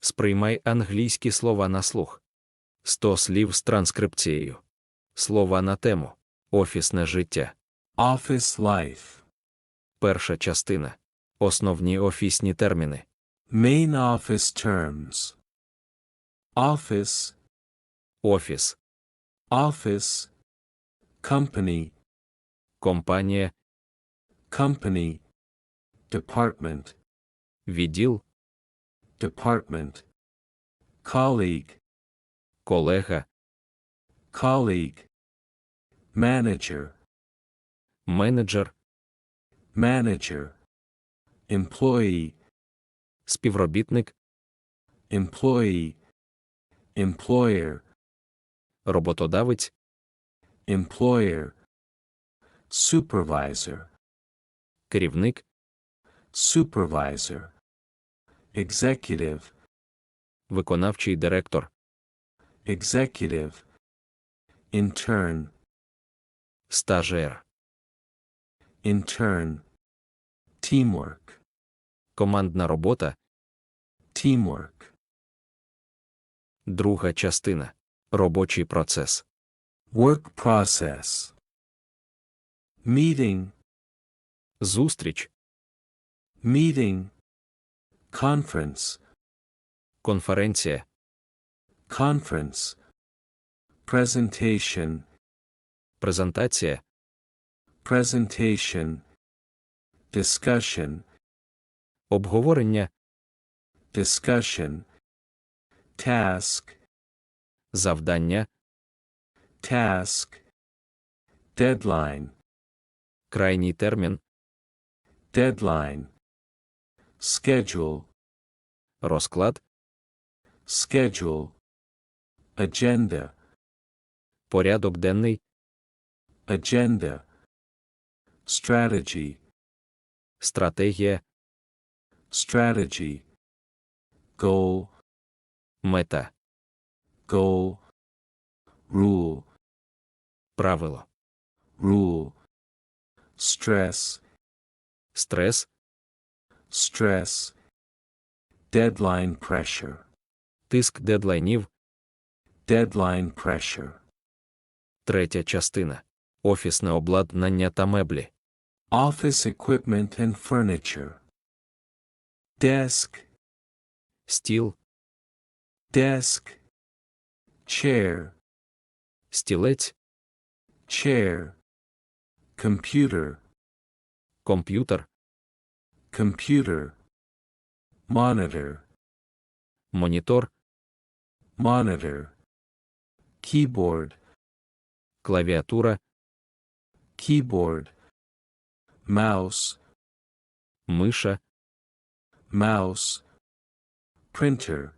Сприймай англійські слова на слух. 100 слів з транскрипцією. Слова на тему. Офісне життя. Office life. Перша частина. Основні офісні терміни. Main office terms. Office, Офіс, office. Company, компанія, company. Department, відділ, department. Colleague, колега, colleague. Manager, менеджер, manager. Employee, співробітник, employee. Employer, роботодавець, employer. Supervisor, керівник, supervisor. Executive, виконавчий директор, executive. Intern, стажер, intern. Teamwork, командна робота, teamwork. друга частина. Робочий процес. Work process. Meeting, Зустріч, meeting. Conference, конференція, conference. Presentation, презентація, presentation. Discussion, обговорення, discussion. Task, завдання, task. Deadline, крайній термін, deadline. Schedule, Розклад, schedule. Agenda, порядок денний, agenda. Strategy, стратегія, strategy. Goal, мета, goal. Rule, правило, rule. Stress, стрес, stress. Deadline pressure, тиск дедлайнів, deadline pressure. третя частина. Офісне обладнання та меблі, Office equipment and furniture. Desk, стіл, desk. Chair, стілець, chair. Computer, комп'ютер, computer. Monitor, монітор, monitor. Keyboard, клавіатура, keyboard. Mouse, миша, mouse. Printer,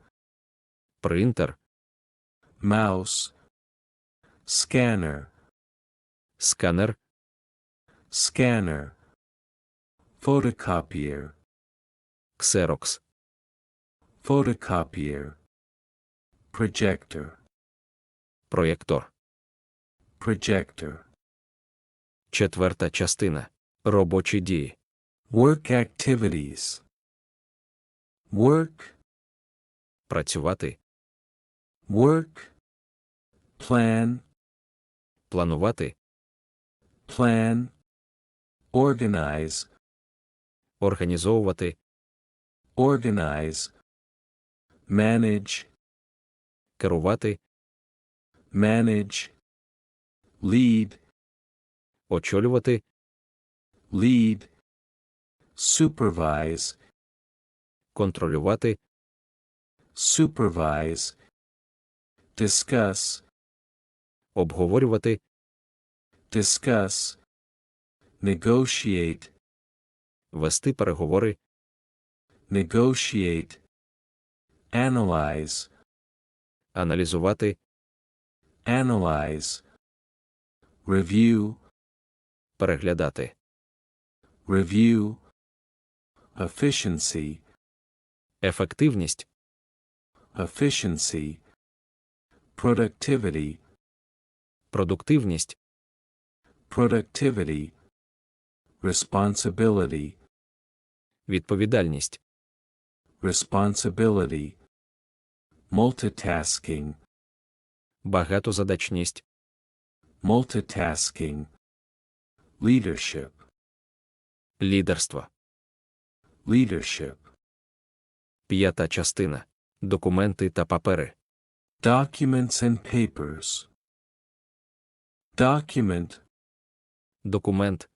принтер, mouse. Scanner, сканер, scanner. Photocopier, Ксерокс, photocopier. Projector, проєктор. projector. Четверта частина. Робочі дії. Work activities. Work, Працювати, work. Plan, планувати, plan. Organize, організовувати, organize. Manage, керувати, manage. Lead, очолювати, lead. Supervise, контролювати, supervise. Discuss, обговорювати, discuss. Negotiate, вести переговори, negotiate. Analyze, аналізувати, analyze. Review, переглядати, review. Efficiency, ефективність, efficiency. Productivity, продуктивність, productivity. Responsibility, відповідальність, responsibility. multitasking, багатозадачність, multitasking, leadership, лідерство. leadership, П'ята частина. Документи та папери. documents and papers, document, Документ,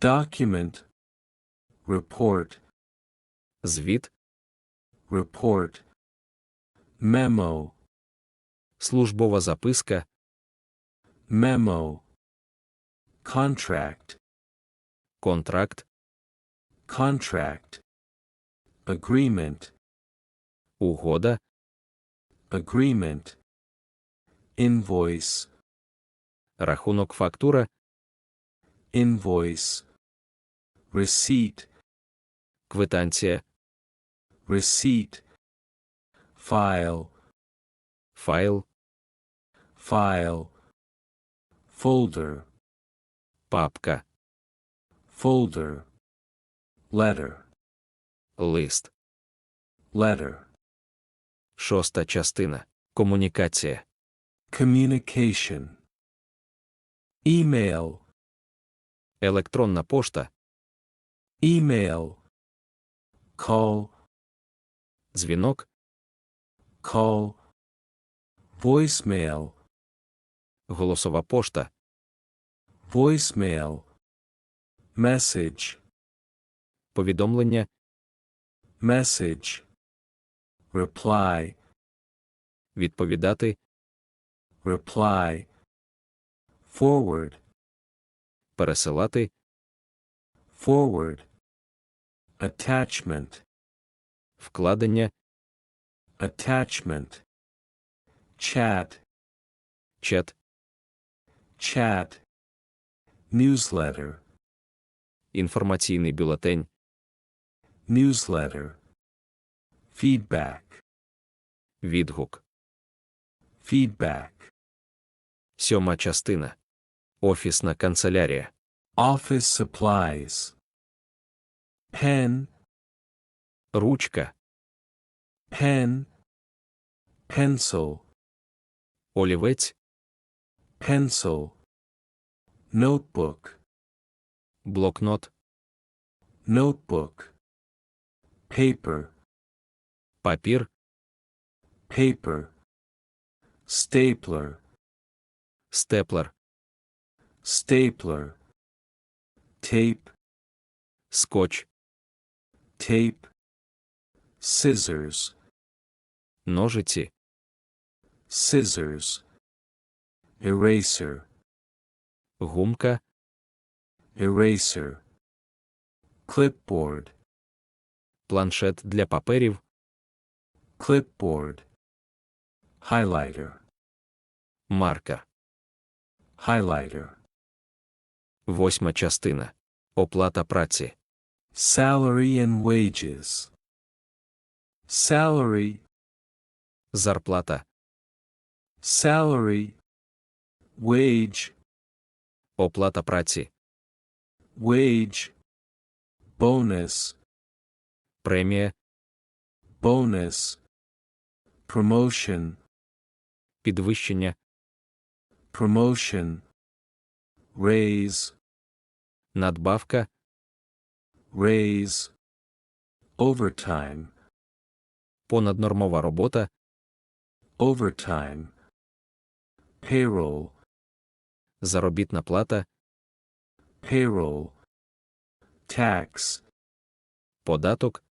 document, report, звіт, report, memo, службова записка, memo, contract, контракт, contract, agreement, угода, agreement, invoice, рахунок фактура, invoice, receipt, квитанція, receipt, file, файл, file, folder, папка, folder, letter, лист. letter, Шоста частина. Комунікація. communication, email, Електронна пошта, email, call, Дзвінок, call, voicemail, голосова пошта, voicemail, message, повідомлення, message, reply, відповідати, reply, forward, пересилати, forward, attachment, вкладення, attachment, chat, чат, chat, newsletter, інформаційний бюлетень, newsletter, feedback, відгук. feedback, Сьома частина. Офісна канцелярія. office supplies, pen, Ручка, pen, pencil, олівець, pencil, notebook, блокнот, notebook, paper, папір, paper, stapler, степлер, stapler, tape, скотч, tape, scissors, Ножиці, scissors, eraser, гумка, eraser, clipboard, планшет для паперів, clipboard, highlighter, маркер. highlighter, Восьма частина. Оплата праці. salary and wages, salary, Зарплата. salary, wage, Оплата праці. wage, bonus, Премія. bonus, promotion, Підвищення. promotion, raise, Надбавка. raise, overtime, Понаднормова робота. Overtime, payroll, Заробітна плата. payroll, tax, Податок.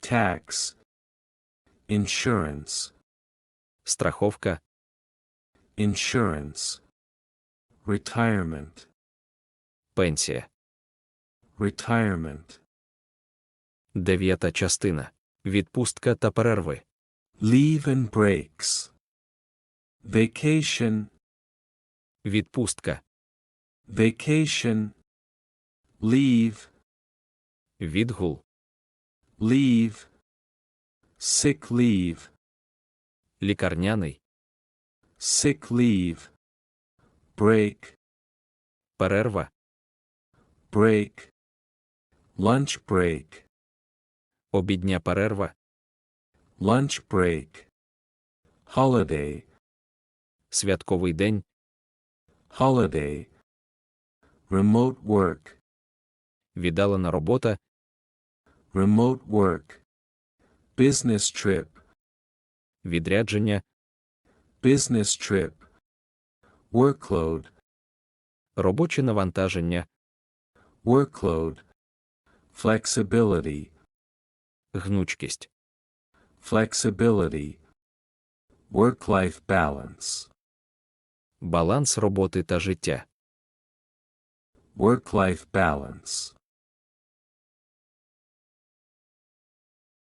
tax, insurance, Страховка. insurance, retirement, Пенсія. retirement, Дев'ята частина. Відпустка та перерви. Leave and breaks, vacation, Відпустка. vacation, leave, Відгул. leave, sick leave, Лікарняний. sick leave, break, Перерва. break, lunch break, Обідня перерва. Lunch break, holiday, святковий день, holiday, remote work, віддалена робота, remote work, business trip, відрядження, business trip, workload, робоче навантаження, workload, flexibility, гнучкість, flexibility, work-life balance, баланс роботи та життя, work-life balance,